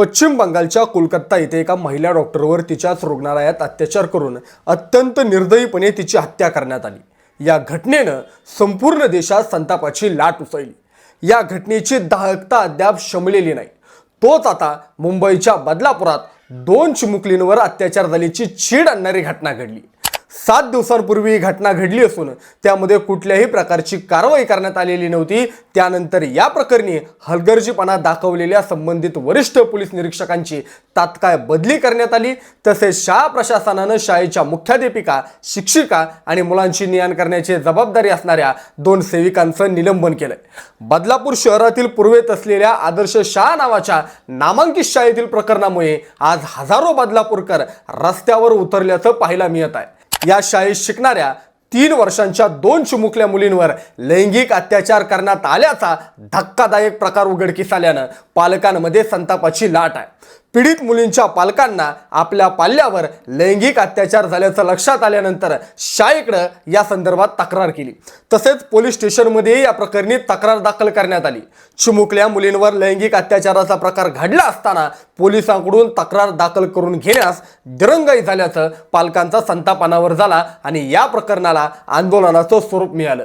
पश्चिम बंगालच्या कोलकाता येथे एका महिला डॉक्टरवर तिच्याच रुग्णालयात अत्याचार करून अत्यंत निर्दयीपणे तिची हत्या करण्यात आली. या घटनेनं संपूर्ण देशात संतापाची लाट उसळली. या घटनेची दाहकता अद्याप शमलेली नाही. तोच आता मुंबईच्या बदलापुरात दोन चिमुकलींवर अत्याचार झाल्याची चीड आणणारी घटना घडली. सात दिवसांपूर्वी ही घटना घडली असून त्यामध्ये कुठल्याही प्रकारची कारवाई करण्यात आलेली नव्हती. त्यानंतर या प्रकरणी हलगर्जीपणा दाखवलेल्या संबंधित वरिष्ठ पोलीस निरीक्षकांची तात्काळ बदली करण्यात आली. तसेच शाळा प्रशासनानं शाळेच्या मुख्याध्यापिका शिक्षिका आणि मुलांची नियाण करण्याची जबाबदारी असणाऱ्या दोन सेविकांचं निलंबन केलंय. बदलापूर शहरातील पूर्वेत असलेल्या आदर्श शाळा नावाच्या नामांकित शाळेतील प्रकरणामुळे आज हजारो बदलापूरकर रस्त्यावर उतरल्याचं पाहायला मिळत आहे. या शाळेत शिकणाऱ्या तीन वर्षांच्या दोन चिमुकल्या मुलींवर लैंगिक अत्याचार करण्यात आल्याचा धक्कादायक प्रकार उघडकीस आल्यानं पालकांमध्ये संतापाची लाट आहे. पीडित मुलींच्या पालकांना आपल्या पाल्यावर लैंगिक अत्याचार झाल्याचं लक्षात आल्यानंतर शाळेकडं या संदर्भात तक्रार केली. तसेच पोलीस स्टेशनमध्ये या प्रकरणी तक्रार दाखल करण्यात आली. चिमुकल्या मुलींवर लैंगिक अत्याचाराचा प्रकार घडला असताना पोलिसांकडून तक्रार दाखल करून घेण्यास दिरंगाई झाल्याचं पालकांचा संतापानावर झाला आणि या प्रकरणाला आंदोलनाचं स्वरूप मिळालं.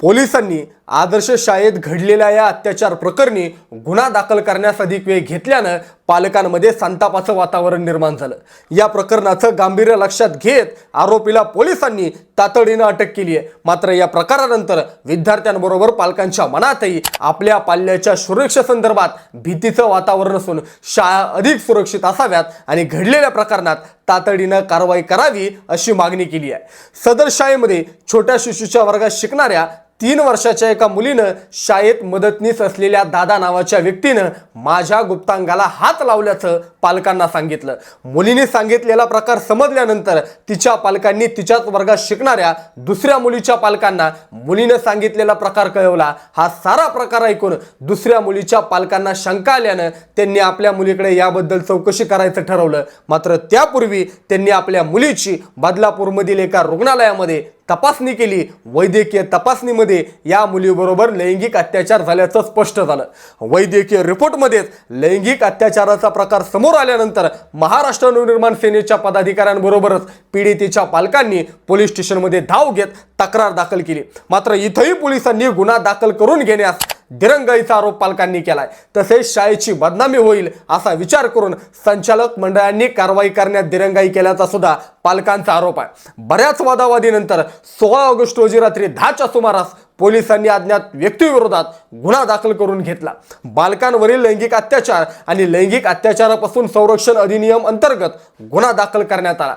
पोलिसांनी आदर्श शाळेत घडलेल्या या अत्याचार प्रकरणी गुन्हा दाखल करण्यास अधिक वेळ घेतल्यानं पालकांमध्ये संतापाचं वातावरण निर्माण झालं. या प्रकरणाचं गांभीर्य लक्षात घेत आरोपीला पोलिसांनी तातडीनं अटक केली आहे. मात्र या प्रकारानंतर विद्यार्थ्यांबरोबर पालकांच्या मनातही आपल्या पाल्याच्या सुरक्षेसंदर्भात भीतीचं वातावरण असून शाळा अधिक सुरक्षित असाव्यात आणि घडलेल्या प्रकरणात तातडीनं कारवाई करावी अशी मागणी केली आहे. सदर शाळेमध्ये छोट्या शिशूच्या वर्गात शिकणाऱ्या तीन वर्षाच्या एका मुलीनं शाळेत मदतनीस असलेल्या दादा नावाच्या व्यक्तीनं माझ्या गुप्तांगाला हात लावल्याचं पालकांना सांगितलं. मुलीने सांगितलेला प्रकार समजल्यानंतर तिच्या पालकांनी तिच्याच वर्गात शिकणाऱ्या दुसऱ्या मुलीच्या पालकांना मुलीनं सांगितलेला प्रकार कळवला. हा सारा प्रकार ऐकून दुसऱ्या मुलीच्या पालकांना शंका आल्यानं त्यांनी आपल्या मुलीकडे याबद्दल चौकशी करायचं ठरवलं. मात्र त्यापूर्वी त्यांनी आपल्या मुलीची बदलापूरमधील एका रुग्णालयामध्ये तपासणी केली. वैद्यकीय तपासणीमध्ये या मुलीबरोबर लैंगिक अत्याचार झाल्याचं स्पष्ट झालं. वैद्यकीय रिपोर्टमध्येच लैंगिक अत्याचाराचा प्रकार समोर आल्यानंतर महाराष्ट्र नवनिर्माण सेनेच्या पदाधिकाऱ्यांबरोबरच पीडितेच्या पालकांनी पोलीस स्टेशनमध्ये धाव घेत तक्रार दाखल केली. मात्र इथंही पोलिसांनी गुन्हा दाखल करून घेण्यास दिरंगाईचा आरोप पालकांनी केलाय. तसेच शाळेची बदनामी होईल असा विचार करून संचालक मंडळांनी कारवाई करण्यात दिरंगाई केल्याचा सुद्धा पालकांचा आरोप आहे. बऱ्याच वादावादीनंतर सोळा ऑगस्ट रोजी रात्री दहाच्या सुमारास पोलिसांनी अज्ञात व्यक्तीविरोधात गुन्हा दाखल करून घेतला. बालकांवरील लैंगिक अत्याचार आणि लैंगिक अत्याचारापासून संरक्षण अधिनियम अंतर्गत गुन्हा दाखल करण्यात आला.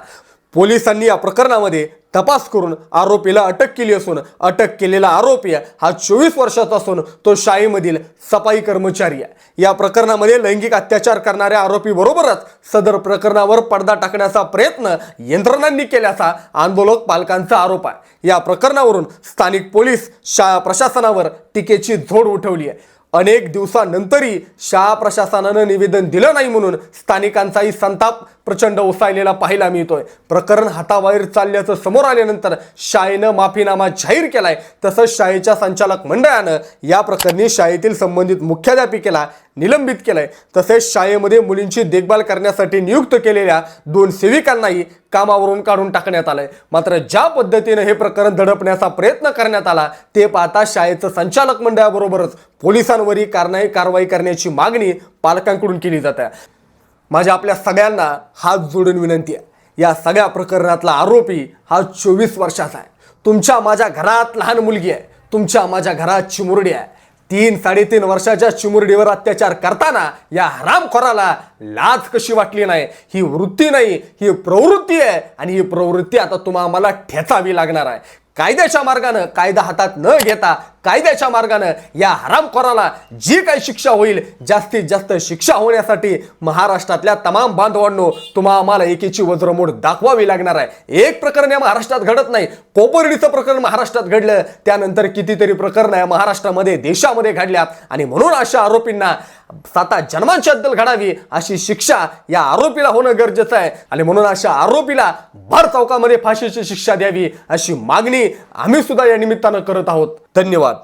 पोलिसांनी या प्रकरणामध्ये तपास करून आरोपीला अटक केली असून अटक केलेला आरोपी हा चोवीस वर्षाचा असून तो शाळेमधील सफाई कर्मचारी आहे. या प्रकरणामध्ये लैंगिक अत्याचार करणाऱ्या आरोपीबरोबरच सदर प्रकरणावर पडदा टाकण्याचा प्रयत्न यंत्रणांनी केल्याचा आंदोलक पालकांचा आरोप आहे. या प्रकरणावरून स्थानिक पोलीस शाळा प्रशासनावर टीकेची झोड उठवली आहे. अनेक दिवसानंतरही शाळा प्रशासनानं निवेदन दिलं नाही म्हणून स्थानिकांचाही संताप प्रचंड ओसायलेला पाहायला मिळतोय. प्रकरण हाताबाहेर चालल्याचं समोर आल्यानंतर शाळेनं माफीनामा जाहीर केलाय. तसंच शाळेच्या संचालक मंडळानं या प्रकरणी शाळेतील संबंधित मुख्याध्यापिकेला निलंबित केलंय. तसेच शाळेमध्ये मुलींची देखभाल करण्यासाठी नियुक्त केलेल्या दोन सेविकांनाही कामावरून काढून टाकण्यात आलंय. मात्र ज्या पद्धतीनं हे प्रकरण दडपण्याचा प्रयत्न करण्यात आला ते पाहता शाळेचं संचालक मंडळाबरोबरच पोलिसांवरही कारणाही कारवाई करण्याची मागणी पालकांकडून केली जात. माझ्या आपल्या सगळ्यांना हात जोडून विनंती आहे. या सगळ्या प्रकरणातला आरोपी हा चोवीस वर्षाचा आहे. तुमच्या माझ्या घरात लहान मुलगी आहे. तुमच्या माझ्या घरात चिमुरडी आहे. तीन साडेतीन वर्षाच्या चिमुरडीवर अत्याचार करताना या हरामखोराला लाज कशी वाटली नाही? ही वृत्ती नाही ही प्रवृत्ती आहे आणि ही प्रवृत्ती आता तुम्हाला मला ठेचावी लागणार आहे. कायद्याच्या मार्गानं कायदा हातात न घेता कायद्याच्या मार्गानं या हरामखोराला जी काही शिक्षा होईल जास्तीत जास्त शिक्षा होण्यासाठी महाराष्ट्रातल्या तमाम बांधवांनो तुम्हा आम्हाला एकीची वज्रमोड दाखवावी लागणार आहे. एक प्रकरण या महाराष्ट्रात घडत नाही. कोपर्डीचं प्रकरण महाराष्ट्रात घडलं. त्यानंतर कितीतरी प्रकरण या महाराष्ट्रामध्ये देशामध्ये घडल्यात आणि म्हणून अशा आरोपींना साता जन्मांची अद्दल घडावी अशी शिक्षा या आरोपीला होणं गरजेचं आहे. आणि म्हणून अशा आरोपीला भर चौकामध्ये फाशीची शिक्षा द्यावी अशी मागणी आम्ही सुद्धा या निमित्तानं करत आहोत. धन्यवाद.